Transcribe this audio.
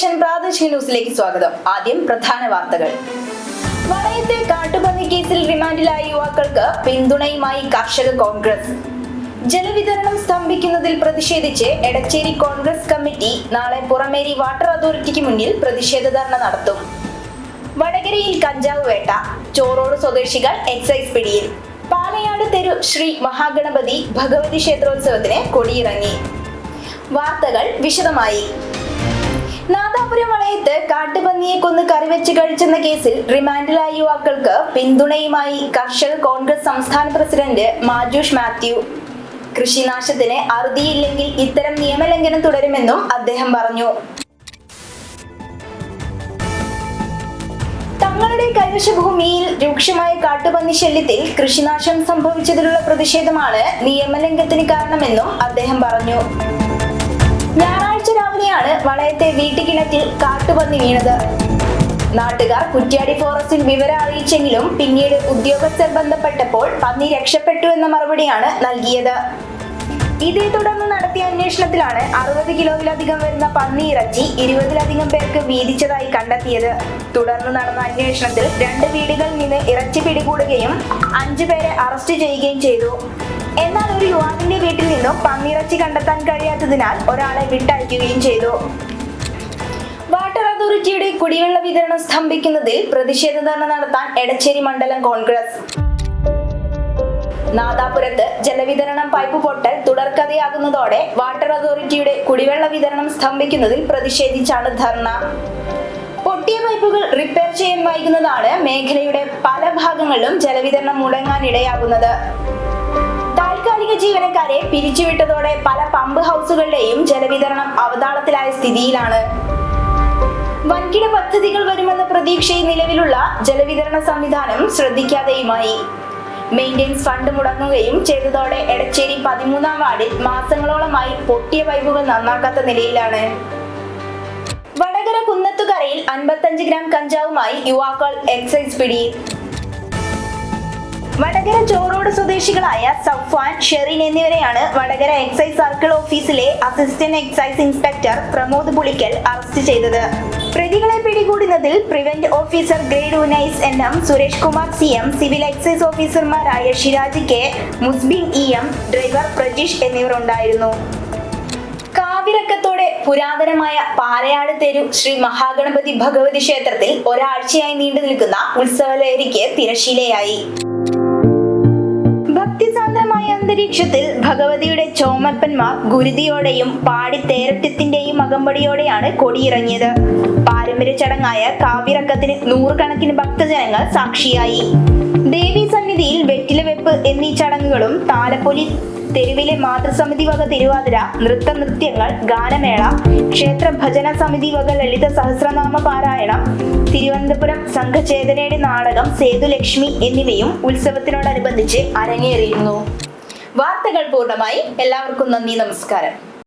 ന്യൂസിലേക്ക് സ്വാഗതം. ആദ്യം പ്രധാന വാർത്തകൾ. വളയത്തെ കാട്ടുപന്നി കേസിൽ റിമാൻഡിലായ യുവാക്കൾക്ക് പിന്തുണയുമായി കർഷക കോൺഗ്രസ്. ജലവിതരണം സ്തംഭിക്കുന്നതിൽ പ്രതിഷേധിച്ച് എടച്ചേരി കോൺഗ്രസ് കമ്മിറ്റി നാളെ പുറമേരി വാട്ടർ അതോറിറ്റിക്ക് മുന്നിൽ പ്രതിഷേധ ധർണ നടത്തും. വടകരയിൽ കഞ്ചാവ് വേട്ട ചോറോട് സ്വദേശികൾ എക്സൈസ് പിടിയിൽ. പാലയാട് തെരു ശ്രീ മഹാഗണപതി ഭഗവതി ക്ഷേത്രോത്സവത്തിന് കൊടിയിറങ്ങി. വാർത്തകൾ വിശദമായി. നാദാപുരം വളയത്ത് കാട്ടുപന്നിയെ കൊന്ന് കറിവെച്ച് കഴിച്ചെന്ന കേസിൽ റിമാൻഡിലായ യുവാക്കൾക്ക് പിന്തുണയുമായി കർഷക കോൺഗ്രസ് സംസ്ഥാന പ്രസിഡന്റ് മാജൂഷ് മാത്യു. കൃഷിനാശത്തിന് അറുതിയില്ലെങ്കിൽ ഇത്തരം നിയമലംഘനം തുടരുമെന്നും അദ്ദേഹം പറഞ്ഞു. തങ്ങളുടെ കൈവശ ഭൂമിയിൽ രൂക്ഷമായ കാട്ടുപന്നി ശല്യത്തിൽ കൃഷിനാശം സംഭവിച്ചതിലുള്ള പ്രതിഷേധമാണ് നിയമലംഘനത്തിന് കാരണമെന്നും അദ്ദേഹം പറഞ്ഞു. ഞായറാഴ്ച രാവിലെയാണ് വളയത്തെ വീട്ടുകിണറ്റിൽ കാട്ടുപന്നി വീണത്. നാട്ടുകാർ കുറ്റ്യാടി ഫോറസ്റ്റിൽ വിവരം അറിയിച്ചെങ്കിലും പിന്നീട് ഉദ്യോഗസ്ഥർ ബന്ധപ്പെട്ടപ്പോൾ പന്നി രക്ഷപ്പെട്ടു എന്ന മറുപടിയാണ് നൽകിയത്. ഇതേ തുടർന്ന് നടത്തിയ അന്വേഷണത്തിലാണ് അറുപത് കിലോയിലധികം വരുന്ന പന്നി ഇറച്ചി ഇരുപതിലധികം പേർക്ക് വീതിച്ചതായി കണ്ടെത്തിയത്. തുടർന്ന് നടന്ന അന്വേഷണത്തിൽ രണ്ട് വീടുകളിൽ നിന്ന് ഇറച്ചി പിടികൂടുകയും അഞ്ചു പേരെ അറസ്റ്റ് ചെയ്യുകയും ചെയ്തു. എന്നാൽ ഒരു യുവാവിന്റെ വീട്ടിൽ നിന്നും പന്നിയിറച്ചി കണ്ടെത്താൻ കഴിയാത്തതിനാൽ ഒരാളെ വിട്ടയക്കുകയും ചെയ്തു. വാട്ടർ അതോറിറ്റിയുടെ കുടിവെള്ള വിതരണം സ്തംഭിക്കുന്നതിൽ പ്രതിഷേധ ധർണ നടത്താൻ എടച്ചേരി മണ്ഡലം കോൺഗ്രസ്. നാദാപുരത്ത് ജലവിതരണം പൈപ്പ് പൊട്ടൽ തുടർക്കഥയാകുന്നതോടെ വാട്ടർ അതോറിറ്റിയുടെ കുടിവെള്ള വിതരണം സ്തംഭിക്കുന്നതിൽ പ്രതിഷേധിച്ചാണ് ധർണ. പൊട്ടിയ പൈപ്പുകൾ റിപ്പയർ ചെയ്യാൻ വൈകുന്നതാണ് മേഖലയുടെ പല ഭാഗങ്ങളിലും ജലവിതരണം മുടങ്ങാനിടയാകുന്നത്. താൽക്കാലിക ജീവനക്കാരെ പിരിച്ചുവിട്ടതോടെ പല പമ്പ് ഹൗസുകളുടെയും ജലവിതരണം അവതാളത്തിലായ സ്ഥിതിയിലാണ്. വൻകിട പദ്ധതികൾ വരുമെന്ന പ്രതീക്ഷയിൽ നിലവിലുള്ള ജലവിതരണ സംവിധാനം ശ്രദ്ധിക്കാതെയുമായി. മെയിന്റെനൻസ് ഫണ്ട് മുടങ്ങുകയും ചെയ്തതോടെ എടച്ചേരി പതിമൂന്നാം വാർഡിൽ മാസങ്ങളോളമായി പൊട്ടിയ പൈപ്പുകൾ നന്നാക്കാത്ത നിലയിലാണ്. വടകര കുന്നത്തുകരയിൽ അൻപത്തഞ്ച് ഗ്രാം കഞ്ചാവുമായി യുവാക്കൾ എക്സൈസ് പിടിയിൽ വടകര ചോറോട് സ്വദേശികളായ സഫ്വാൻ ഷെറിൻ എന്നിവരെയാണ് വടകര എക്സൈസ് സർക്കിൾ ഓഫീസിലെ assistant excise inspector Pramod Pulikkal arrest ചെയ്തത്. പ്രതികളെ പിടികൂടുന്നതിൽ prevent officer grade Unais N M Suresh Kumar C M civil excise ഓഫീസർമാരായ Shiraj K Musbin E M driver Prajeesh എന്നിവർ ഉണ്ടായിരുന്നു ക്കത്തോടെ പുരാതനമായ പാലയാട് തെരു ശ്രീ മഹാഗണപതി ഭഗവതി ക്ഷേത്രത്തിൽ ഒരാഴ്ചയായി നീണ്ടു നിൽക്കുന്ന ഉത്സവലഹരിക്ക് തിരശീലയായി അന്തരീക്ഷത്തിൽ ഭഗവതിയുടെ ചോമപ്പന്മാർ ഗുരുതിയോടെയും പാടി തേരറ്റത്തിന്റെയും അകമ്പടിയോടെയാണ് കൊടിയിറങ്ങിയത്. പാരമ്പര്യ ചടങ്ങായ കാവിറക്കത്തിന് നൂറുകണക്കിന് ഭക്തജനങ്ങൾ സാക്ഷിയായി. ദേവി സന്നിധിയിൽ വെറ്റിലവെപ്പ് എന്നീ ചടങ്ങുകളും താലപ്പൊലി തെരുവിലെ മാതൃസമിതി വക തിരുവാതിര നൃത്ത നൃത്യങ്ങൾ ഗാനമേള ക്ഷേത്ര ഭജന സമിതി വക ലളിത സഹസ്രനാമ പാരായണം തിരുവനന്തപുരം സംഘചേതനയുടെ നാടകം സേതുലക്ഷ്മി എന്നിവയും ഉത്സവത്തിനോടനുബന്ധിച്ച് അരങ്ങേറിയിരുന്നു. വാർത്തകൾ പൂർണമായി. എല്ലാവർക്കും നന്ദി നമസ്കാരം.